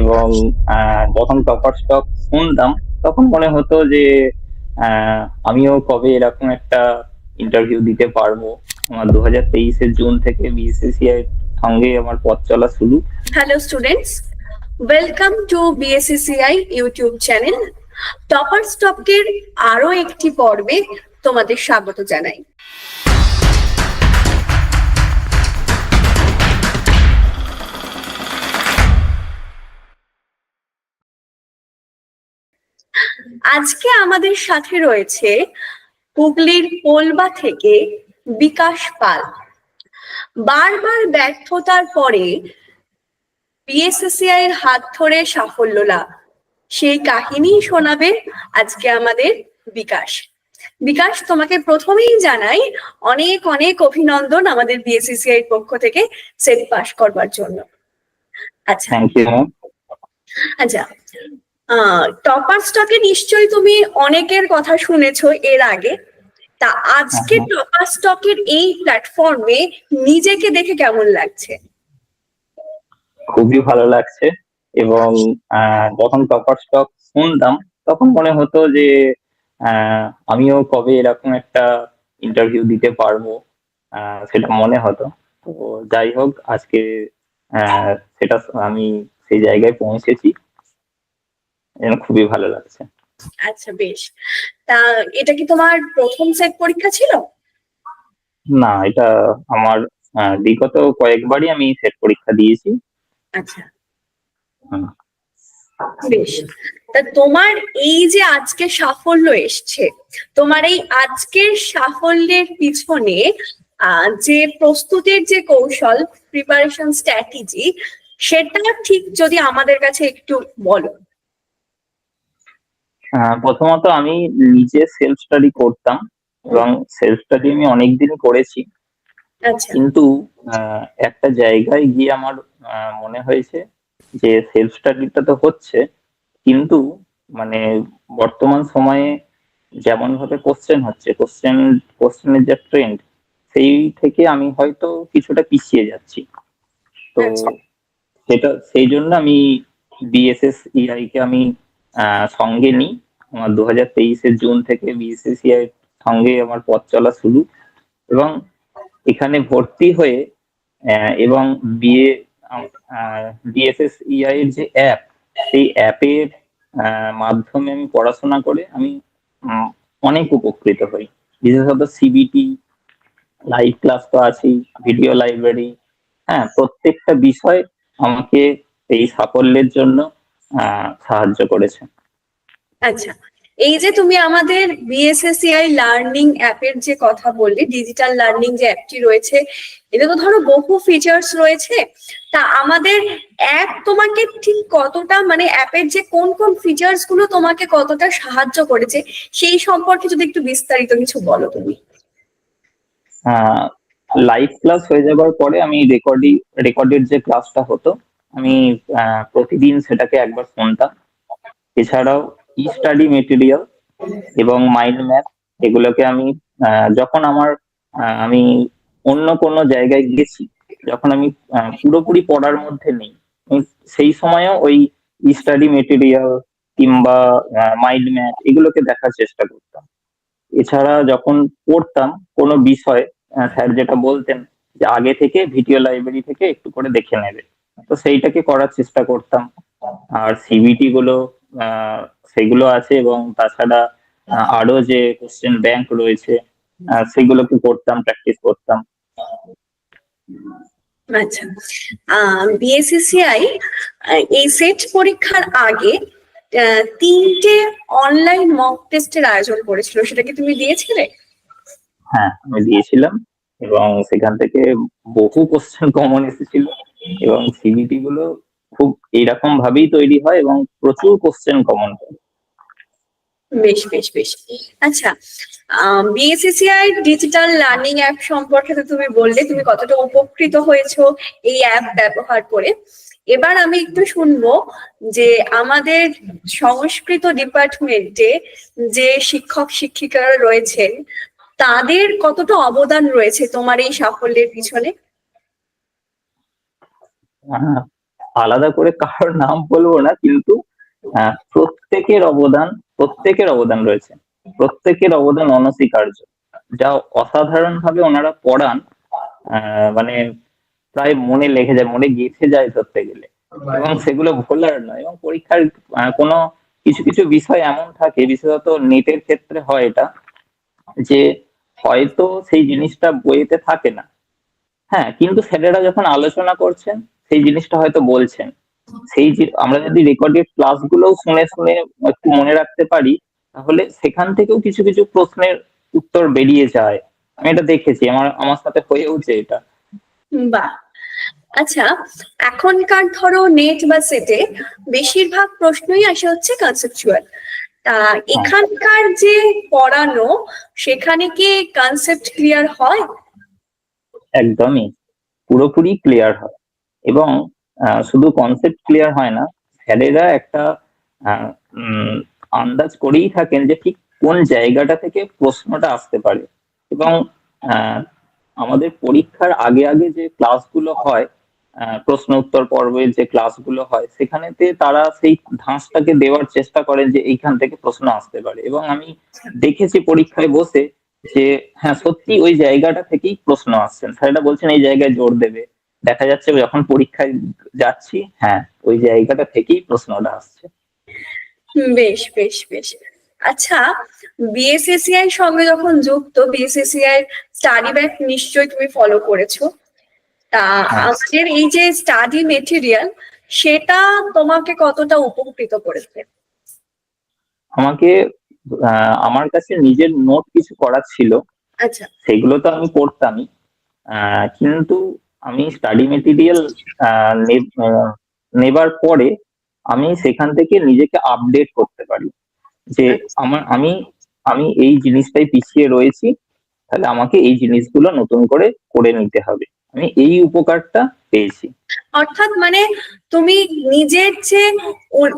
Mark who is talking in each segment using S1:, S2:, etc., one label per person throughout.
S1: এবং যখন topper stock শুনতাম, তখন মনে হতো যে আমিও কবে এরকম একটা ইন্টারভিউ দিতে পারব। আমার দু হাজার তেইশের জুন থেকে বিএসসিসিআই সঙ্গে আমার পথ চলা শুরু।
S2: Hello students welcome to BSCCI YouTube channel topper স্টকের আরও একটি পর্বে তোমাদের স্বাগত জানাই। আজকে আমাদের সাথে রয়েছে হুগলির পোলবা থেকে বিকাশ পাল। বারবার ব্যর্থতার পরে বিএসএসসিআই এর হাত ধরে সাফল্য লাভ। সেই কাহিনী শোনাবে আজকে আমাদের বিকাশ। বিকাশ তোমাকে প্রথমেই জানাই অনেক অনেক অভিনন্দন আমাদের বিএসসিসিআই এর পক্ষ থেকে সেট পাস করবার জন্য। আচ্ছা। আচ্ছা টপার স্টকে নিশ্চয়ই তুমি অনেকের কথা শুনেছো এর আগে। তা আজকে
S1: হ্যাঁ,
S2: টপার স্টকের এই প্ল্যাটফর্মে নিজেকে দেখে কেমন লাগছে?
S1: খুবই ভালো লাগছে এবং যখন টপার স্টক শুনতাম তখন মনে হতো যে আহ, আমিও কবে এরকম একটা ইন্টারভিউ দিতে পারব আহ, সেটা মনে হতো। তো যাই হোক আজকে আহ, সেটা আমি সেই জায়গায় পৌঁছেছি। খুবই ভালো লাগছে।
S2: আচ্ছা বেশ। তা এটা কি তোমার প্রথম সেট পরীক্ষা ছিল?
S1: না এটা আমার বিগত কয়েকবারই আমি সেট পরীক্ষা দিয়েছি।
S2: আচ্ছা। বেশ। তা তোমার এই যে আজকে সাফল্য এসছে তোমার এই আজকের সাফল্যের পিছনে আহ, যে প্রস্তুতির যে কৌশল প্রিপারেশন স্ট্র্যাটেজি সেটা ঠিক যদি আমাদের কাছে একটু বলো।
S1: প্রথমত আমি নিজে সেলফ স্টাডি করতাম এবং সেলফ স্টাডি আমি অনেকদিন করেছি।
S2: আচ্ছা।
S1: কিন্তু একটা জায়গায় গিয়ে আমার মনে হয়েছে যে সেলফ স্টাডিটা তো হচ্ছে কিন্তু মানে বর্তমান সময়ে যেমন ভাবে কোশ্চেন হচ্ছে কোশ্চেন কোশ্চেনের যে ট্রেন্ড সেই থেকে আমি হয়তো কিছুটা পিছিয়ে যাচ্ছি। তো
S2: আচ্ছা।
S1: সেটা সেই জন্য আমি বিএসএস ইআই কে আমি আহ, সঙ্গে নিই। আমার দু হাজার তেইশের জুন থেকে বিএসএসিআই সঙ্গে আমার পথ চলা শুরু এবং এখানে ভর্তি হয়ে এবং বিএ বিএসএস ইআই এর যে অ্যাপ সেই অ্যাপের মাধ্যমে আমি পড়াশোনা করে আমি অনেক উপকৃত হই। বিশেষত সিবিটি লাইভ ক্লাস তো আছেই ভিডিও লাইব্রেরি হ্যাঁ প্রত্যেকটা বিষয় আমাকে এই সাফল্যের জন্য সাহায্য করেছে।
S2: আচ্ছা এই যে তুমি আমাদের বিএসএসসিআই লার্নিং অ্যাপের যে কথা বললে ডিজিটাল লার্নিং যে অ্যাপটি রয়েছে, এটা তো ধরো বহু ফিচার্স রয়েছে, তা আমাদের অ্যাপ তোমাকে ঠিক কতটা মানে অ্যাপের যে কোন কোন ফিচার্সগুলো তোমাকে কতটা সাহায্য করেছে, সেই সম্পর্কে যদি একটু বিস্তারিত কিছু বলো তুমি।
S1: লাইভ ক্লাস হয়ে যাবার পরে আমি রেকর্ডি রেকর্ডেড যে ক্লাসটা হতো, আমি প্রতিদিন সেটাকে একবার শুনতাম এছাড়াও স্টাডি মেটেরিয়াল এবং মাইন্ড ম্যাপ এগুলোকে আমি যখন আমার আমি অন্য কোনো জায়গায় গেছি, যখন আমি পুরোপুরি পড়ার মধ্যে নেই সেই সময়ও ওই স্টাডি মেটেরিয়াল কিংবা মাইন্ড ম্যাপ এগুলোকে দেখার চেষ্টা করতাম। এছাড়া যখন পড়তাম কোনো বিষয় স্যার যেটা বলতেন যে আগে থেকে ভিডিও লাইব্রেরি থেকে একটু করে দেখে নেবে, তো সেইটাকে করার চেষ্টা করতাম। আর সিবিটি গুলো সেগুলো আছে এবং তাছাড়া আরও যে কোশ্চেন ব্যাংক রয়েছে আহ, সেগুলোকে করতাম প্র্যাকটিস করতাম।
S2: আচ্ছা। বিএসসিসিআই এই সেট পরীক্ষার আগে তিনটে অনলাইন মক টেস্টের আয়োজন করেছিল সেটা কি তুমি দিয়েছিলে?
S1: হ্যাঁ আমি দিয়েছিলাম এবং সেখান থেকে বহু কোশ্চেন কমন এসেছিল এবং সিবিটি গুলো খুব এইরকম ভাবেই তৈরি হয় এবং প্রচুর কোশ্চেন কমন
S2: বেশ বেশ বেশ। আচ্ছা বিএসসিসিআই ডিজিটাল লার্নিং অ্যাপ সম্পর্কে তো তুমি বললে তুমি কতটা উপকৃত হয়েছো এই অ্যাপ ব্যবহার করে। এবার আমি একটু শুনব যে আমাদের সংস্কৃত ডিপার্টমেন্টে যে শিক্ষক শিক্ষিকারা রয়েছেন তাদের কতটা অবদান রয়েছে তোমার এই সাফল্যের পিছনে?
S1: আলাদা করে কারোর নাম বলব না, কিন্তু প্রত্যেকের অবদান প্রত্যেকের অবদান রয়েছে। প্রত্যেকের অবদান অনস্বীকার্য। যা অসাধারণ ভাবে ওনারা পড়ান মানে প্রায় মনে লেগে যায়, মনে গেঁথে যায় ধরতে গেলে। এবং সেগুলো ভোলার নয়, এবং পরীক্ষার কোনো কিছু কিছু বিষয় এমন থাকে, বিশেষত নেটের ক্ষেত্রে হয় এটা, যে হয়তো সেই জিনিসটা বইতে থাকে না। হ্যাঁ কিন্তু স্যারেরা যখন আলোচনা করছেন সেই জিনিসটা হয়তো বলছেন। সেই আমরা যদি রেকর্ডেড ক্লাসগুলো শুনে শুনে একটু মনে রাখতে পারি তাহলে সেখান থেকেও কিছু কিছু প্রশ্নের উত্তর বেরিয়ে যায়। আমি এটা দেখেছি আমার আমার সাথে হয়েওছে এটা।
S2: বাহ। আচ্ছা এখনকার ধরো নেট বা সেটে বেশিরভাগ প্রশ্নই আসে হচ্ছে কনসেপচুয়াল তা এখানকার যে পড়ানো সেখানে কি কনসেপ্ট ক্লিয়ার হয়?
S1: একদমই। পুরোপুরি ক্লিয়ার হয়। এবং শুধু কনসেপ্ট ক্লিয়ার হয় না, স্যারেরা একটা আন্দাজ করেই থাকেন যে ঠিক কোন জায়গাটা থেকে প্রশ্নটা আসতে পারে। এবং আমাদের পরীক্ষার আগে আগে যে ক্লাসগুলো হয় প্রশ্ন উত্তর পর্বের যে ক্লাসগুলো হয়, সেখানেতে তারা সেই ধাঁচটাকে দেওয়ার চেষ্টা করেন যে এইখান থেকে প্রশ্ন আসতে পারে। এবং আমি দেখেছি পরীক্ষায় বসে যে হ্যাঁ সত্যি ওই জায়গাটা থেকেই প্রশ্ন আসছেন। স্যারেরা বলছেন এই জায়গায় জোর দেবে। দেখা যাচ্ছে যখন পরীক্ষায় যাচ্ছি হ্যাঁ ওই জায়গাটা থেকেই প্রশ্নটা আসছে।
S2: বেশ বেশ বেশ। আচ্ছা বিএসএসিআই সঙ্গে যখন যুক্ত বিএসএসিআই স্টাডি ব্যাগ নিশ্চয়ই তুমি ফলো করেছ। তা
S1: হ্যাঁ।
S2: আমাদের এই যে স্টাডি মেটেরিয়াল সেটা তোমাকে কতটা উপকৃত করেছে?
S1: আমাকে আমার কাছে নিজের নোট কিছু করার ছিল।
S2: আচ্ছা।
S1: সেগুলো তো আমি করতামই। আহ, কিন্তু আমি স্টাডি মেটেরিয়াল নেবার পরে আমি সেখান থেকে নিজেকে আপডেট করতে পারি। যে আমার আমি আমি এই জিনিসটাই পিছিয়ে রয়েছি তাহলে আমাকে এই জিনিসগুলো নতুন করে করে নিতে হবে। আমি এই উপকারটা পেয়েছি।
S2: অর্থাৎ মানে তুমি নিজের যে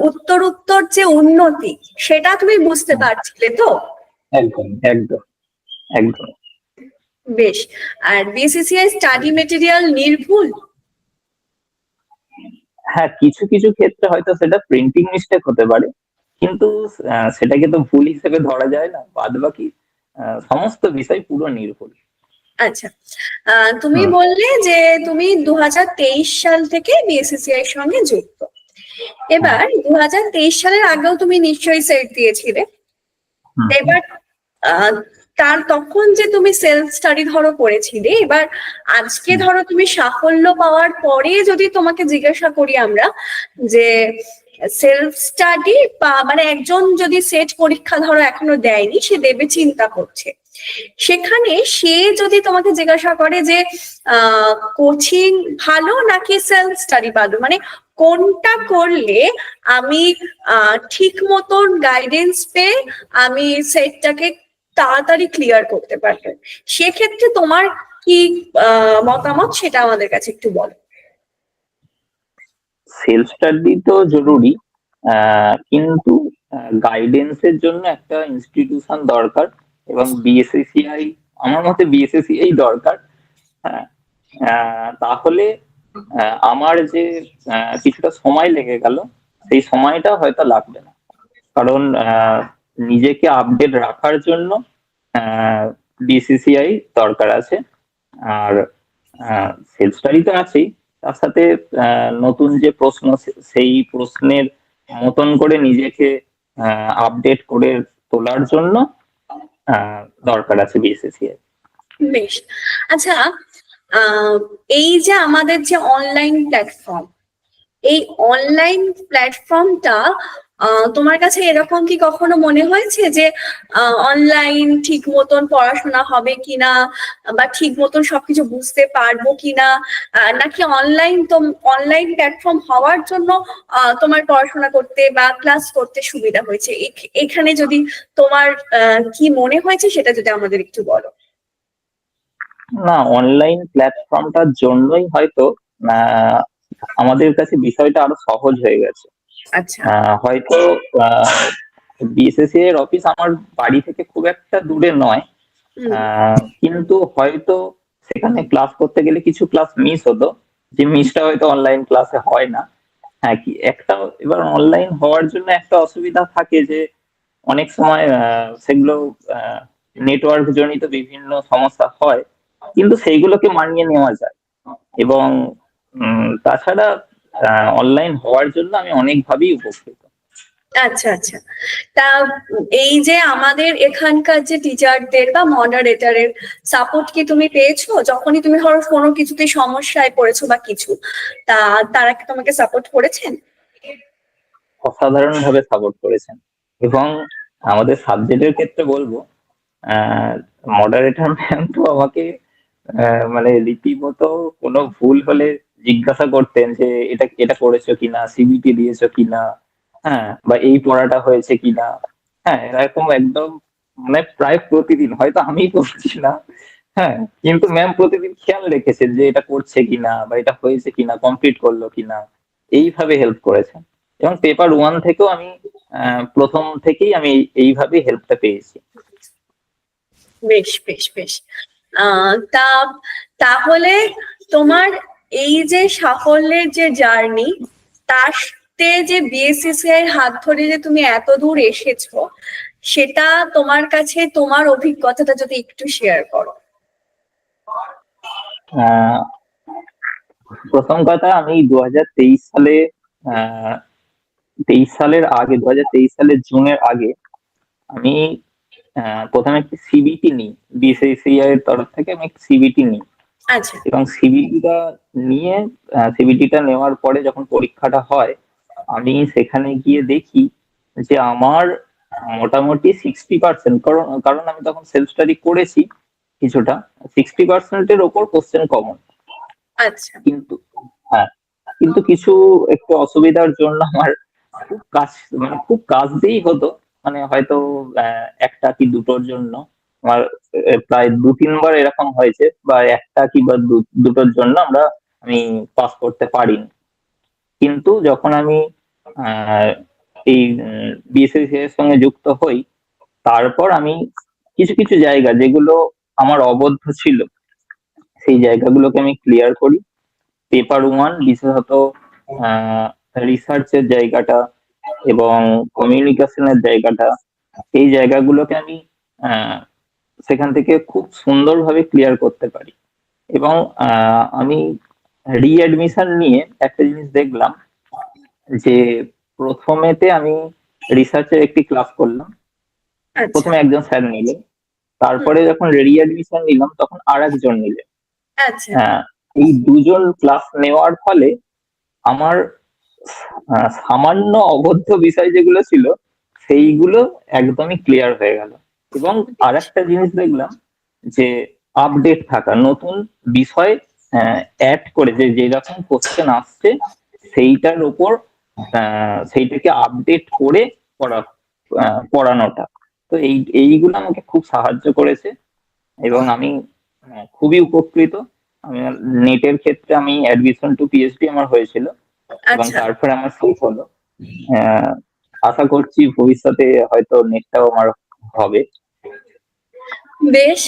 S2: উত্তর উত্তর যে উন্নতি সেটা তুমি বুঝতে পারছিলে তো?
S1: একদম একদম একদম।
S2: বেশ। আর বিসিসিআই স্টাডি মেটেরিয়াল নির্ভুল?
S1: হ্যাঁ কিছু কিছু ক্ষেত্রে হয়তো সেটা প্রিন্টিং মিস্টেক হতে পারে কিন্তু সেটাকে তো ভুল হিসেবে ধরা যায় না বাদ বাকি সমস্ত বিষয় পুরো নির্ভুল।
S2: আচ্ছা। তুমি বললে যে তুমি দু হাজার তেইশ সাল থেকে বিএসসিসিআই এর সঙ্গে যুক্ত। এবার দু হাজার তেইশ সালের আগেও তুমি নিশ্চয়ই সেট দিয়েছিলে। এবার তার তখন যে তুমি সেলফ স্টাডি ধরো করেছিলে এবার আজকে ধরো তুমি সাফল্য পাওয়ার পরে যদি তোমাকে জিজ্ঞাসা করি আমরা যে সেলফ স্টাডি বা মানে একজন যদি সেট পরীক্ষা ধরো এখনও দেয়নি সে দেবে চিন্তা করছে। সেখানে সে যদি তোমাকে জিজ্ঞাসা করে যে কোচিং ভালো নাকি সেলফ স্টাডি ভালো? মানে কোনটা করলে আমি আহ, ঠিক মতন গাইডেন্স পেয়ে আমি সেটটাকে তাড়াতাড়ি ক্লিয়ার করতে পারবে। সেক্ষেত্রে তোমার কি মতামত সেটা আমাদের কাছে একটু বলো।
S1: সেলফ স্টাডি তো জরুরি কিন্তু গাইডেন্সের জন্য একটা ইনস্টিটিউশন দরকার এবং বিএসএসিআই আমার মতে বিএসএসিআই দরকার। হ্যাঁ তাহলে আমার যে কিছুটা সময় লেগে গেল, সেই সময়টা হয়তো লাগবে না। কারণ নিজেকে আপডেট রাখার জন্য বিসিসিআই দরকার আছে। আর সেলফ স্টাডি তো আছেই তার সাথে নতুন যে প্রশ্ন সেই প্রশ্নের মতন করে নিজেকে আপডেট করে তোলার জন্য দরকার আছে বিএসএসিআই
S2: বেশ। আচ্ছা এই যে আমাদের যে অনলাইন প্ল্যাটফর্ম এই অনলাইন প্ল্যাটফর্মটা তোমার কাছে এরকম কি কখনো মনে হয়েছে যে অনলাইন ঠিক মতন পড়াশোনা হবে কিনা বা ঠিক মতন সবকিছু বুঝতে পারব কিনা? নাকি অনলাইন তো অনলাইন প্ল্যাটফর্ম হওয়ার জন্য তোমার পড়াশোনা করতে বা ক্লাস করতে সুবিধা হয়েছে? এখানে যদি তোমার কি মনে হয়েছে সেটা যদি আমাদের একটু বলো।
S1: না অনলাইন প্ল্যাটফর্মটার জন্যই হয়তো আমাদের কাছে বিষয়টা আরও সহজ হয়ে গেছে।
S2: আচ্ছা।
S1: হয়তো বিএসএসসি এর অফিস আমার বাড়ি থেকে খুব একটা দূরে নয়। কিন্তু হয়তো সেখানে ক্লাস করতে গেলে কিছু ক্লাস মিস হতো যে মিসটা হয়তো অনলাইন ক্লাসে হয় না। হ্যাঁ কি একটা এবার অনলাইন হওয়ার জন্য একটা অসুবিধা থাকে যে অনেক সময় আহ, সেগুলো নেটওয়ার্ক জনিত বিভিন্ন সমস্যা হয় কিন্তু সেইগুলোকে মানিয়ে নেওয়া যায়। এবং তাছাড়া অনলাইন হওয়ার জন্য আমি অনেকভাবেই উপকৃত।
S2: আচ্ছা আচ্ছা। তা এই যে আমাদের এখানকার যে টিচারদের বা মডারেটরের সাপোর্ট কি তুমি পেয়েছ? যখনই তুমি ধরো কোনো কিছুতে সমস্যায় পড়েছো বা কিছু তা তারা কি তোমাকে সাপোর্ট করেছেন?
S1: অসাধারণ ভাবে সাপোর্ট করেছেন। এবং আমাদের সাবজেক্টের ক্ষেত্রে বলব মডারেটর ম্যাম তো আমাকে মানে রীতিমতো কোনো ভুল হলে জিজ্ঞাসা করতেন যে এটা এটা করেছ কিনা সিবিটি দিয়েছ কিনা হ্যাঁ বা এই পড়াটা হয়েছে কিনা। হ্যাঁ এরকম একদম মানে প্রায় প্রতিদিন, হয়তো আমি করছি না হ্যাঁ কিন্তু ম্যাম প্রতিদিন খেয়াল রেখেছেন যে এটা করছে কিনা, বা এটা হয়েছে কিনা কমপ্লিট করল কিনা, এইভাবে হেল্প করেছেন। এবং পেপার ওয়ান থেকেও আমি প্রথম থেকেই আমি এইভাবে হেল্পটা পেয়েছি।
S2: বেশ বেশ বেশ। তা, তাহলে তোমার এই যে সাফল্যের যে জার্নি তাতে যে বিএসসিসিআই এর হাত ধরে যে তুমি এত দূর এসেছ, সেটা তোমার কাছে, তোমার অভিজ্ঞতাটা যদি একটু শেয়ার করো।
S1: প্রথম কথা আমি দু হাজার তেইশ সালে তেইশ সালের আগে দু হাজার তেইশ সালের জুনের আগে আমি প্রথমে একটি সিবিটি নিই বিসিসিআই এর তরফ থেকে আমি সিবিটি নিই।
S2: আচ্ছা।
S1: এবং সিবিটিটা নিয়ে সিবিটিটা নেওয়ার পরে যখন পরীক্ষাটা হয় আমি সেখানে গিয়ে দেখি যে আমার মোটামুটি সিক্সটি পার্সেন্ট কারণ কারণ আমি তখন সেলফ স্টাডি করেছি কিছুটা সিক্সটি পার্সেন্টের ওপর কোশ্চেন কমন
S2: আচ্ছা।
S1: কিন্তু হ্যাঁ কিন্তু কিছু একটু অসুবিধার জন্য আমার খুব কাজ মানে খুব কাজ দিয়েই হতো মানে হয়তো আহ, একটা কি দুটোর জন্য। আমার প্রায় দু, তিনবার এরকম হয়েছে, বা একটা কি বা দুটোর জন্য আমরা, আমি পাস করতে পারিনি। কিন্তু যখন আমি এই বিএসসি এর সঙ্গে যুক্ত হই, তারপর আমি কিছু কিছু জায়গা যেগুলো আমার অবদ্ধ ছিল, সেই জায়গাগুলোকে আমি ক্লিয়ার করি। পেপার ওয়ান বিশেষত রিসার্চের জায়গাটা এবং কমিউনিকেশনের জায়গাটা, এই জায়গাগুলোকে আমি সেখান থেকে খুব সুন্দরভাবে ক্লিয়ার করতে পারি। এবং আমি রিঅ্যাডমিশন নিয়ে একটা জিনিস দেখলাম যে প্রথমেতে আমি রিসার্চের একটি ক্লাস করলাম।
S2: আচ্ছা।
S1: প্রথমে একজন স্যার নিলেন তারপরে যখন রিঅ্যাডমিশন নিলাম তখন আর একজন নিলেন
S2: আচ্ছা।
S1: হ্যাঁ এই দুজন ক্লাস নেওয়ার ফলে আমার সামান্য অবদ্ধ বিষয় যেগুলো ছিল সেইগুলো একদমই ক্লিয়ার হয়ে গেল। এবং আর একটা জিনিস দেখলাম যে আপডেট থাকা নতুন বিষয় অ্যাড করে যে যেরকম কোশ্চেন আসছে সেইটার উপর আহ, সেইটাকে আপডেট করে পড়া পড়ানোটা। তো এই এইগুলো আমাকে খুব সাহায্য করেছে এবং আমি খুবই উপকৃত। আমি নেটের ক্ষেত্রে আমি অ্যাডমিশন টু পিএইচডি আমার হয়েছিল এবং
S2: আচ্ছা।
S1: তারপরে আমার শেষ হলো। আহ, আশা করছি ভবিষ্যতে হয়তো নেটটাও আমার হবে।
S2: বেশ,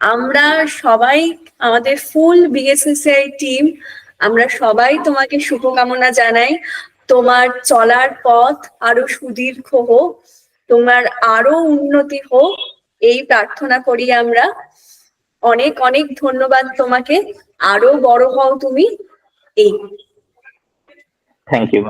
S2: আমরা সবাই, আমাদের ফুল বিএসএসআই টিম আমরা সবাই তোমাকে শুভকামনা জানাই। তোমার চলার পথ আরও সুদীর্ঘ হোক, তোমার আরও উন্নতি হোক, এই প্রার্থনা করি আমরা। অনেক অনেক ধন্যবাদ তোমাকে, আরও বড় হও তুমি। এই।
S1: Thank you